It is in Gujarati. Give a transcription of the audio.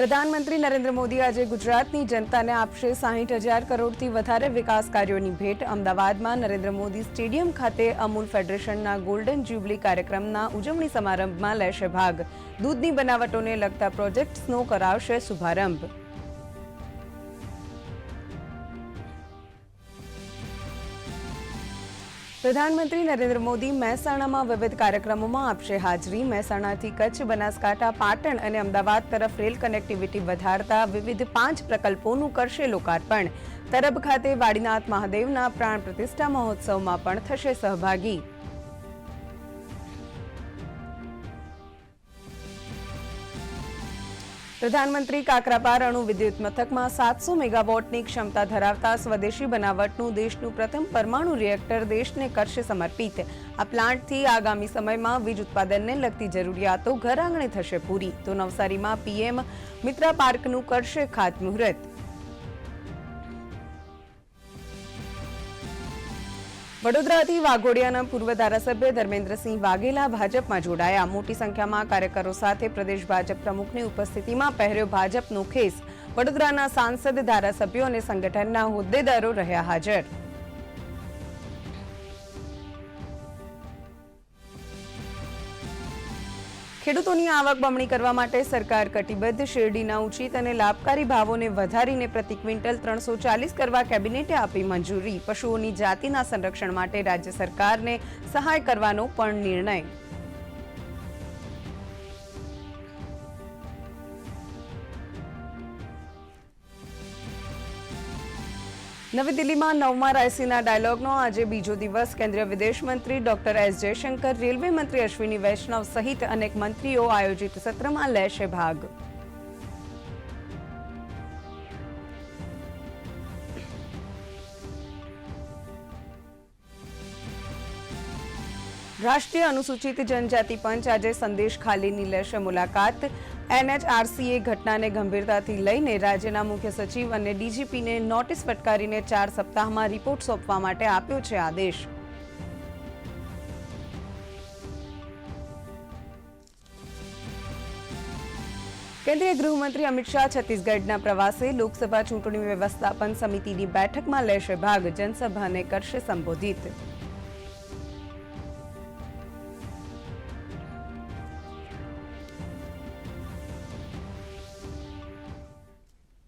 પ્રધાનમંત્રી નરેન્દ્ર મોદી આજે ગુજરાતની જનતાને આપશે સાહીઠ હજાર કરોડથી વધારે વિકાસ કાર્યોની ભેટ. અમદાવાદમાં નરેન્દ્ર મોદી સ્ટેડિયમ ખાતે અમૂલ ફેડરેશનના ગોલ્ડન જ્યુબલી કાર્યક્રમના ઉજવણી સમારંભમાં લેશે ભાગ. દૂધની બનાવટોને લગતા પ્રોજેક્ટ્સનો કરાવશે શુભારંભ. પ્રધાનમંત્રી નરેન્દ્ર મોદી મહેસાણામાં વિવિધ કાર્યક્રમોમાં આપશે હાજરી. મહેસાણાથી કચ્છ, બનાસકાંઠા, પાટણ અને અમદાવાદ તરફ રેલ કનેક્ટિવિટી વધારતા વિવિધ પાંચ પ્રકલ્પોનું કરશે લોકાર્પણ. તરબ ખાતે વાડીનાથ મહાદેવના પ્રાણ પ્રતિષ્ઠા મહોત્સવમાં પણ થશે સહભાગી. પ્રધાનમંત્રી કાકરાપાર અણુ વિદ્યુત મથકમાં સાતસો મેગાવોટની ક્ષમતા ધરાવતા સ્વદેશી બનાવટનું દેશનું પ્રથમ પરમાણુ રિએક્ટર દેશને કરશે સમર્પિત. આ પ્લાન્ટથી આગામી સમયમાં વીજ ઉત્પાદનને લગતી જરૂરિયાતો ઘર આંગણે થશે પૂરી. તો નવસારીમાં પીએમ મિત્રા પાર્કનું કરશે ખાતમુહૂર્ત. વડોદરાથી વાઘોડિયાના પૂર્વ ધારાસભ્ય ધર્મેન્દ્રસિંહ વાઘેલા ભાજપમાં જોડાયા. મોટી સંખ્યામાં કાર્યકરો સાથે પ્રદેશ ભાજપ પ્રમુખની ઉપસ્થિતિમાં પહેર્યો ભાજપનો ખેસ. વડોદરાના સાંસદ, ધારાસભ્યો અને સંગઠનના હોદ્દેદારો રહ્યા હાજર. ખેડૂતોની આવક બમણી કરવા માટે સરકાર કટિબદ્ધ, શેરડીના ઉચિત અને લાભકારી ભાવોને વધારીને પ્રતિ ક્વિન્ટલ ત્રણસો ચાલીસ કરવા કેબિનેટે આપી મંજૂરી. પશુઓની જાતિના સંરક્ષણ માટે રાજ્ય સરકારને સહાય કરવાનો પણ નિર્ણય. નવી દિલ્હીમાં નવમા રાયસીના ડાયલોગનો આજે બીજો દિવસ કેન્દ્રીય વિદેશ મંત્રી ડોક્ટર એસ જયશંકર, રેલવે મંત્રી અશ્વિની વૈષ્ણવ સહિત અનેક મંત્રીઓ આયોજિત સત્રમાં લેશે ભાગ. રાષ્ટ્રીય અનુસૂચિત જનજાતિ પંચ આજે સંદેશ ખાલીની લેશે મુલાકાત. એનએચઆરસીએ ઘટનાને ગંભીરતાથી લઈને રાજ્યના મુખ્ય સચિવ અને ડીજીપીને નોટિસ ફટકારીને ચાર સપ્તાહમાં રિપોર્ટ સોંપવા માટે આપ્યો છે આદેશ. કેન્દ્રીય ગૃહમંત્રી અમિત શાહ છત્તીસગઢના પ્રવાસે લોકસભા ચૂંટણી વ્યવસ્થાપન સમિતિની બેઠકમાં લેશે ભાગ. જનસભાને કરશે સંબોધિત.